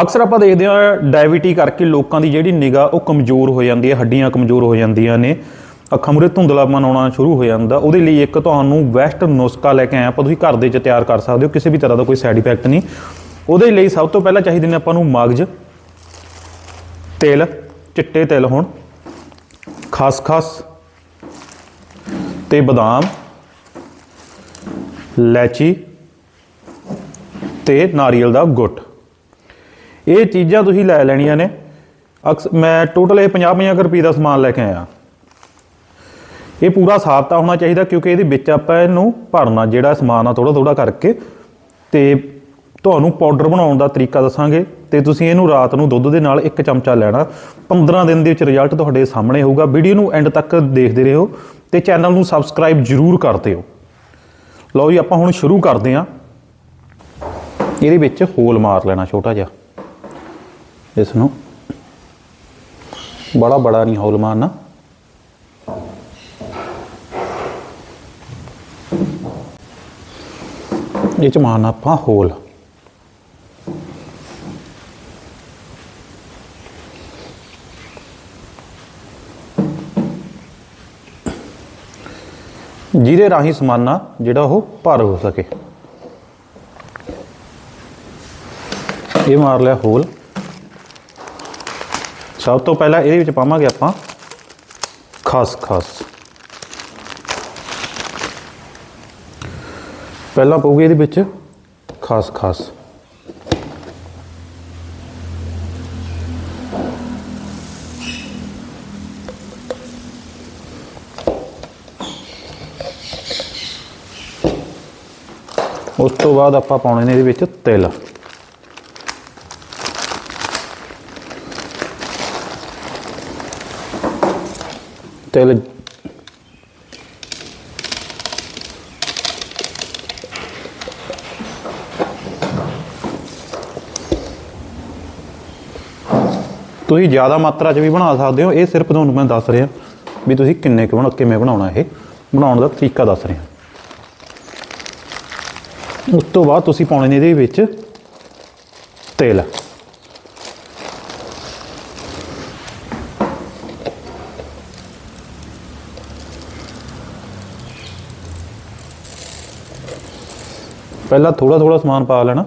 ਅਕਸਰ ਆਪਾਂ ਦੇਖਦੇ ਹਾਂ ਡਾਇਬੀਟੀ ਕਰਕੇ ਲੋਕਾਂ ਦੀ ਜਿਹੜੀ ਨਿਗਾਹ, ਉਹ ਕਮਜ਼ੋਰ ਹੋ ਜਾਂਦੀ ਹੈ, ਹੱਡੀਆਂ ਕਮਜ਼ੋਰ ਹੋ ਜਾਂਦੀਆਂ ਨੇ। ਅੱਖਾਂ ਮੂਰੇ ਧੁੰਦਲਾਪਨ ਆਉਣਾ ਸ਼ੁਰੂ ਹੋ ਜਾਂਦਾ। ਉਹਦੇ ਲਈ ਇੱਕ ਤੁਹਾਨੂੰ ਵੈਸਟ ਨੁਸਖਾ ਲੈ ਕੇ ਆਇਆ ਆਪਾਂ। ਤੁਸੀਂ ਘਰ ਦੇ ਵਿੱਚ ਤਿਆਰ ਕਰ ਸਕਦੇ ਹੋ, ਕਿਸੇ ਵੀ ਤਰ੍ਹਾਂ ਦਾ ਕੋਈ ਸਾਈਡ ਇਫੈਕਟ ਨਹੀਂ। ਉਹਦੇ ਲਈ ਸਭ ਤੋਂ ਪਹਿਲਾਂ ਚਾਹੀਦੇ ਨੇ ਆਪਾਂ ਨੂੰ ਮਗਜ, ਤੇਲ, ਚਿੱਟੇ ਤਿਲ ਹੋਣ ਖਸਖਸ ਤੇ ਬਦਾਮ, ਲੈਚੀ ਤੇ ਨਾਰੀਅਲ ਦਾ ਗੁੱਟ। ਇਹ ਚੀਜ਼ਾਂ ਤੁਸੀਂ ਲੈ ਲੈਣੀਆਂ ਨੇ। ਅਕਸ ਮੈਂ ਟੋਟਲ ਇਹ 50 50 ਰੁਪਏ ਦਾ ਸਮਾਨ ਲੈ ਕੇ ਆਇਆ। ਇਹ ਪੂਰਾ ਸਾਬਤਾ ਹੋਣਾ ਚਾਹੀਦਾ ਕਿਉਂਕਿ ਇਹਦੇ ਵਿੱਚ ਆਪਾਂ ਇਹਨੂੰ ਭਰਨਾ, ਜਿਹੜਾ ਸਮਾਨ ਆ ਥੋੜਾ ਥੋੜਾ ਕਰਕੇ ਤੇ ਤੁਹਾਨੂੰ ਪਾਊਡਰ ਬਣਾਉਣ ਦਾ ਤਰੀਕਾ ਦੱਸਾਂਗੇ ਤੇ ਤੁਸੀਂ ਇਹਨੂੰ ਰਾਤ ਨੂੰ ਦੁੱਧ ਦੇ ਨਾਲ ਇੱਕ ਚਮਚਾ ਲੈਣਾ। 15 ਦਿਨ ਦੇ ਵਿੱਚ ਰਿਜ਼ਲਟ ਤੁਹਾਡੇ ਸਾਹਮਣੇ ਹੋਊਗਾ। ਵੀਡੀਓ ਨੂੰ ਐਂਡ ਤੱਕ ਦੇਖਦੇ ਰਹੋ ਤੇ ਚੈਨਲ ਨੂੰ ਸਬਸਕ੍ਰਾਈਬ ਜਰੂਰ ਕਰ ਦਿਓ। ਲਓ ਜੀ, ਆਪਾਂ ਹੁਣ ਸ਼ੁਰੂ ਕਰਦੇ ਹਾਂ। ਇਹਦੇ ਵਿੱਚ ਹੋਲ ਮਾਰ ਲੈਣਾ, ਛੋਟਾ ਜਿਹਾ। ਇਸ ਨੂੰ ਬੜਾ ਬੜਾ ਨਹੀਂ ਹੋਲ ਮਾਰਨਾ। ਇਹ ਚ ਮਾਰਨਾ ਆਪਾਂ ਹੋਲ। ਜਿਹਦੇ ਰਾਹੀਂ ਸਮਾਨਾ ਜਿਹੜਾ ਉਹ ਭਰ ਹੋ ਸਕੇ। ਇਹ ਮਾਰ ਲਿਆ ਹੋਲ। ਸਭ ਤੋਂ ਪਹਿਲਾਂ ਇਹਦੇ ਵਿੱਚ ਪਾਵਾਂਗੇ ਆਪਾਂ ਖਸ ਖਸ। ਪਹਿਲਾਂ ਪਊਗੀ ਇਹਦੇ ਵਿੱਚ ਖਸ ਖਸ। ਉਸ ਤੋਂ ਬਾਅਦ ਆਪਾਂ ਪਾਉਣੇ ਨੇ ਇਹਦੇ ਵਿੱਚ ਤਿਲ। ਤਿਲ ਤੁਸੀਂ ਜ਼ਿਆਦਾ ਮਾਤਰਾ 'ਚ ਵੀ ਬਣਾ ਸਕਦੇ ਹੋ। ਇਹ ਸਿਰਫ ਤੁਹਾਨੂੰ ਮੈਂ ਦੱਸ ਰਿਹਾ ਵੀ ਤੁਸੀਂ ਕਿੰਨੇ ਕੁ ਬਣਾ, ਕਿਵੇਂ ਬਣਾਉਣਾ ਇਹ। ਬਣਾਉਣ ਦਾ ਤਰੀਕਾ ਦੱਸ ਰਿਹਾ। ਉਸ ਤੋਂ ਬਾਅਦ ਤੁਸੀਂ ਪਾਉਣੇ ਨੇ ਇਹਦੇ ਵਿੱਚ ਤੇਲ। ਪਹਿਲਾਂ ਥੋੜਾ ਥੋੜਾ ਸਮਾਨ ਪਾ ਲੈਣਾ।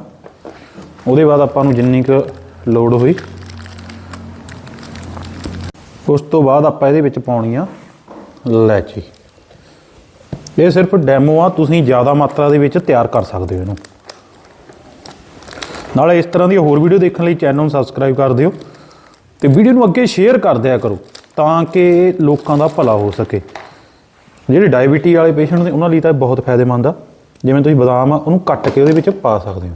ਉਹਦੇ ਬਾਅਦ ਆਪਾਂ ਨੂੰ ਜਿੰਨੀ ਕੁ ਲੋੜ ਹੋਈ, ਉਸ ਤੋਂ ਬਾਅਦ ਆਪਾਂ ਇਹਦੇ ਵਿੱਚ ਪਾਉਣੀ ਆ ਲੈਚੀ ਇਹ ਸਿਰਫ ਡੈਮੋ ਆ, ਤੁਸੀਂ ਜ਼ਿਆਦਾ ਮਾਤਰਾ ਦੇ ਵਿੱਚ ਤਿਆਰ ਕਰ ਸਕਦੇ ਹੋ ਇਹਨੂੰ। ਨਾਲੇ ਇਸ ਤਰ੍ਹਾਂ ਦੀ ਹੋਰ ਵੀਡੀਓ ਦੇਖਣ ਲਈ ਚੈਨਲ ਨੂੰ ਸਬਸਕ੍ਰਾਈਬ ਕਰ ਦਿਓ ਤੇ ਵੀਡੀਓ ਨੂੰ ਅੱਗੇ ਸ਼ੇਅਰ ਕਰ ਦਿਆ ਕਰੋ ਤਾਂ ਕਿ ਲੋਕਾਂ ਦਾ ਭਲਾ ਹੋ ਸਕੇ। ਜਿਹੜੇ ਡਾਇਬੀਟੀ ਵਾਲੇ ਪੇਸ਼ੈਂਟ ਨੇ, ਉਹਨਾਂ ਲਈ ਤਾਂ ਇਹ ਬਹੁਤ ਫਾਇਦੇਮੰਦ ਆ। ਜਿਵੇਂ ਤੁਸੀਂ ਬਦਾਮ ਆ, ਉਹਨੂੰ ਕੱਟ ਕੇ ਉਹਦੇ ਵਿੱਚ ਪਾ ਸਕਦੇ ਹੋ।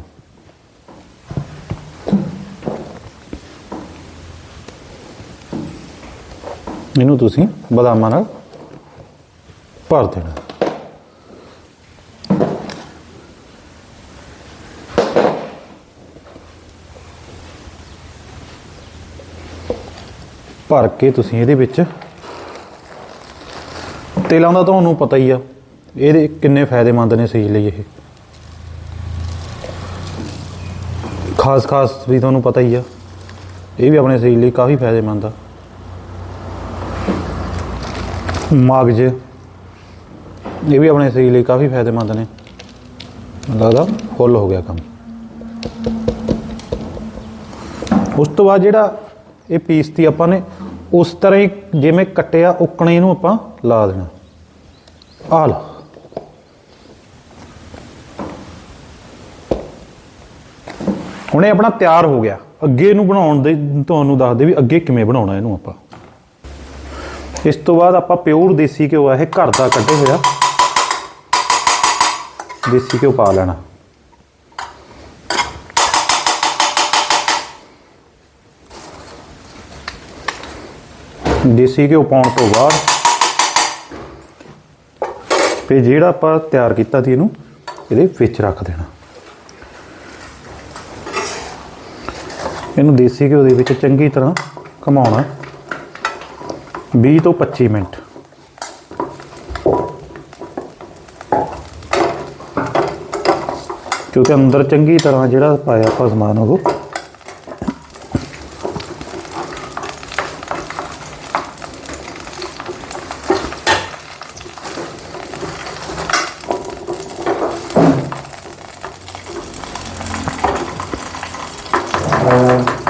ਇਹਨੂੰ ਤੁਸੀਂ ਬਦਾਮਾਂ ਨਾਲ ਭਰ ਦੇਣਾ। ਭਰ ਕੇ ਤੁਸੀਂ ਇਹਦੇ ਵਿੱਚ, ਤੇਲਾਂ ਦਾ ਤੁਹਾਨੂੰ ਪਤਾ ਹੀ ਆ ਇਹਦੇ ਕਿੰਨੇ ਫਾਇਦੇਮੰਦ ਨੇ ਸਰੀਰ ਲਈ ਇਹ? ਖਾਸ ਖਾਸ ਵੀ ਤੁਹਾਨੂੰ ਪਤਾ ਹੀ ਆ, ਇਹ ਵੀ ਆਪਣੇ ਸਰੀਰ ਲਈ ਕਾਫੀ ਫਾਇਦੇਮੰਦ ਆ। ਮਗਜ, ਇਹ ਵੀ ਆਪਣੇ ਸਰੀਰ ਲਈ ਕਾਫੀ ਫਾਇਦੇਮੰਦ ਨੇ। ਲੱਗਦਾ ਫੁੱਲ ਹੋ ਗਿਆ ਕੰਮ। ਉਸ ਤੋਂ ਬਾਅਦ ਜਿਹੜਾ ਇਹ ਪੀਸਤੀ ਆਪਾਂ ਨੇ ਉਸ ਤਰ੍ਹਾਂ ਹੀ ਜਿਵੇਂ ਕੱਟਿਆ, ਉਕਣੇ ਇਹਨੂੰ ਆਪਾਂ ਲਾ ਦੇਣਾ। ਆ ਲਾ ਹੁਣ ਇਹ ਆਪਣਾ ਤਿਆਰ ਹੋ ਗਿਆ। ਅੱਗੇ ਇਹਨੂੰ ਬਣਾਉਣ ਦੇ ਤੁਹਾਨੂੰ ਦੱਸਦੇ ਵੀ ਅੱਗੇ ਕਿਵੇਂ ਬਣਾਉਣਾ ਇਹਨੂੰ ਆਪਾਂ। ਇਸ ਤੋਂ ਬਾਅਦ ਆਪਾਂ ਪਿਓਰ ਦੇਸੀ ਘਿਓ ਆ, ਇਹ ਘਰ ਦਾ ਕੱਢੇ ਹੋਇਆ। ਦੇਸੀ ਘਿਓ ਪਾ ਲੈਣਾ। ਦੇਸੀ ਘਿਓ ਪਾਉਣ ਤੋਂ ਬਾਅਦ ਤੇ ਜਿਹੜਾ ਆਪਾਂ ਤਿਆਰ ਕੀਤਾ ਸੀ ਇਹਨੂੰ, ਇਹਦੇ ਵਿੱਚ ਰੱਖ ਦੇਣਾ। ਇਹਨੂੰ ਦੇਸੀ ਘਿਓ ਦੇ ਵਿੱਚ ਚੰਗੀ ਤਰ੍ਹਾਂ ਘਮਾਉਣਾ। 20 ਤੋਂ 25 ਮਿੰਟ। ਕਿਉਂਕਿ ਅੰਦਰ ਚੰਗੀ ਤਰ੍ਹਾਂ ਜਿਹੜਾ ਪਾਇਆ ਆਪਾਂ ਸਮਾਨ ਉਹ।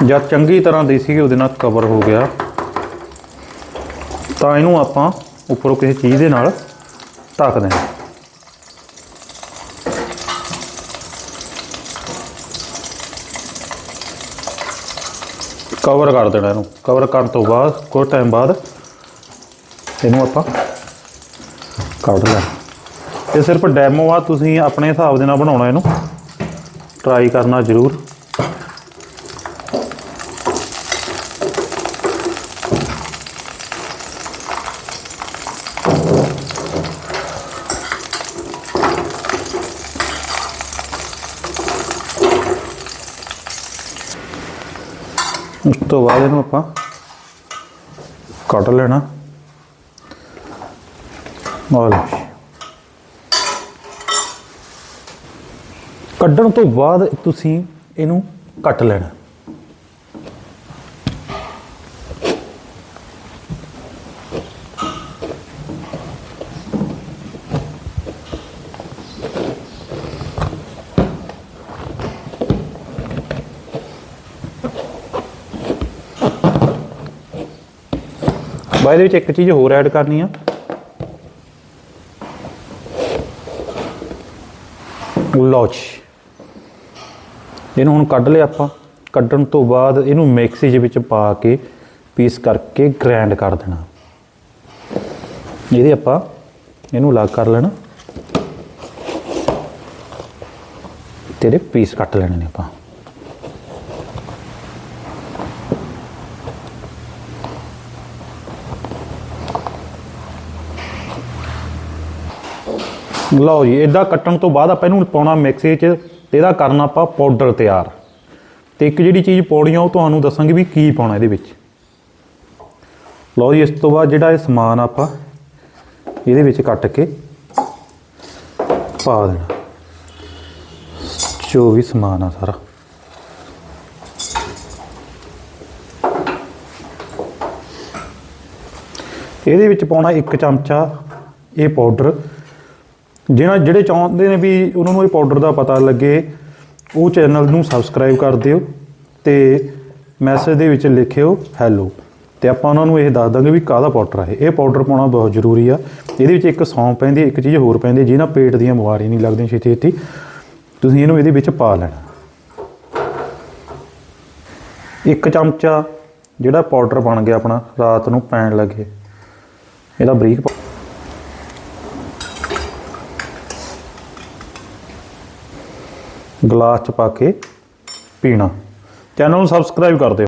ਜਦ ਚੰਗੀ ਤਰ੍ਹਾਂ ਦੇਸੀ ਘਿਓ ਦੇ ਨਾਲ ਕਵਰ ਹੋ ਗਿਆ। ਤਾਂ ਇਹਨੂੰ ਆਪਾਂ ਉੱਪਰੋਂ ਕਿਸੇ ਚੀਜ਼ ਦੇ ਨਾਲ ਢੱਕ ਦੇਣਾ। ਕਵਰ ਕਰ ਦੇਣਾ ਇਹਨੂੰ। ਕਵਰ ਕਰਨ ਤੋਂ ਬਾਅਦ, ਕੁਝ ਟਾਈਮ ਬਾਅਦ ਇਹਨੂੰ ਆਪਾਂ ਕੱਢ ਲੈਣਾ ਇਹ ਸਿਰਫ ਡੈਮੋ ਆ, ਤੁਸੀਂ ਆਪਣੇ ਹਿਸਾਬ ਦੇ ਨਾਲ ਬਣਾਉਣਾ ਇਹਨੂੰ। ਟਰਾਈ ਕਰਨਾ ਜ਼ਰੂਰ। ਉਸ ਤੋਂ ਬਾਅਦ ਇਹਨੂੰ ਆਪਾਂ ਕੱਟ ਲੈਣਾ। ਆਹ ਕੱਢਣ ਤੋਂ ਬਾਅਦ ਤੁਸੀਂ ਇਹਨੂੰ ਕੱਟ ਲੈਣਾ। ਬਾਅਦ ਦੇ ਵਿੱਚ ਇੱਕ ਚੀਜ਼ ਹੋਰ ਐਡ ਕਰਨੀ ਆ। ਲਓ ਇਹਨੂੰ ਹੁਣ ਕੱਢ ਲਿਆ ਆਪਾਂ। ਕੱਢਣ ਤੋਂ ਬਾਅਦ ਇਹਨੂੰ ਮਿਕਸੀ ਦੇ ਵਿੱਚ ਪਾ ਕੇ ਪੀਸ ਕਰਕੇ ਗ੍ਰਾਈਂਡ ਕਰ ਦੇਣਾ। ਇਹਦੇ ਆਪਾਂ ਇਹਨੂੰ ਅਲੱਗ ਕਰ ਲੈਣਾ। ਤੇਰੇ ਪੀਸ ਕੱਟ ਲੈਣੇ ਨੇ ਆਪਾਂ। ਲਓ ਜੀ ਇਦਾਂ ਕੱਟਣ ਤੋਂ ਬਾਅਦ ਆਪਾਂ ਇਹਨੂੰ ਪਾਉਣਾ ਮਿਕਸੀ 'ਚ ਤੇ ਇਹਦਾ ਕਰਨਾ ਆਪਾਂ ਪਾਊਡਰ ਤਿਆਰ। ਤੇ ਇੱਕ ਜਿਹੜੀ ਚੀਜ਼ ਪਾਉਣੀ ਆ, ਉਹ ਤੁਹਾਨੂੰ ਦੱਸਾਂਗੇ ਵੀ ਕੀ ਪਾਉਣਾ ਇਹਦੇ ਵਿੱਚ। ਲਓ ਜੀ, ਇਸ ਤੋਂ ਬਾਅਦ ਜਿਹੜਾ ਇਹ ਸਮਾਨ ਆਪਾਂ ਇਹਦੇ ਵਿੱਚ ਕੱਟ ਕੇ ਪਾ ਦੇਣਾ। ਜੋ ਵੀ ਸਮਾਨ ਆ ਸਾਰਾ। ਇਹਦੇ ਵਿੱਚ ਪਾਉਣਾ ਇੱਕ ਚਮਚਾ ਇਹ ਪਾਊਡਰ। ਜਿਹਨਾਂ ਜਿਹੜੇ ਚਾਹੁੰਦੇ ਨੇ ਵੀ ਉਹਨਾਂ ਨੂੰ ਇਹ ਪਾਊਡਰ ਦਾ ਪਤਾ ਲੱਗੇ, ਉਹ ਚੈਨਲ ਨੂੰ ਸਬਸਕ੍ਰਾਈਬ ਕਰ ਦਿਓ ਤੇ ਮੈਸੇਜ ਦੇ ਵਿੱਚ ਲਿਖਿਓ ਹੈਲੋ ਤੇ ਆਪਾਂ ਉਹਨਾਂ ਨੂੰ ਇਹ ਦੱਸ ਦਾਂਗੇ ਵੀ ਕਾਹਦਾ ਪਾਊਡਰ ਹੈ ਇਹ। ਪਾਊਡਰ ਪਾਉਣਾ ਬਹੁਤ ਜ਼ਰੂਰੀ ਆ। ਇਹਦੇ ਵਿੱਚ ਇੱਕ ਸੌਂਫ ਪੈਂਦੀ, ਇੱਕ ਚੀਜ਼ ਹੋਰ ਪੈਂਦੀ ਜਿਹਨਾਂ ਪੇਟ ਦੀਆਂ ਬਿਮਾਰੀਆਂ ਨਹੀਂ ਲੱਗਦੀਆਂ ਛੇਤੀ ਛੇਤੀ ਤੁਸੀਂ ਇਹਨੂੰ ਇਹਦੇ ਵਿੱਚ ਪਾ ਲੈਣਾ। ਇੱਕ ਚਮਚਾ ਜਿਹੜਾ ਪਾਊਡਰ ਬਣ ਗਿਆ ਆਪਣਾ, ਰਾਤ ਨੂੰ ਪੈਣ ਲੱਗੇ। ਇਹਦਾ ਬਰੀਕ ਗਲਾਸ ਚ ਪਾ ਕੇ ਪੀਣਾ। ਚੈਨਲ ਨੂੰ ਸਬਸਕ੍ਰਾਈਬ ਕਰ ਦਿਓ।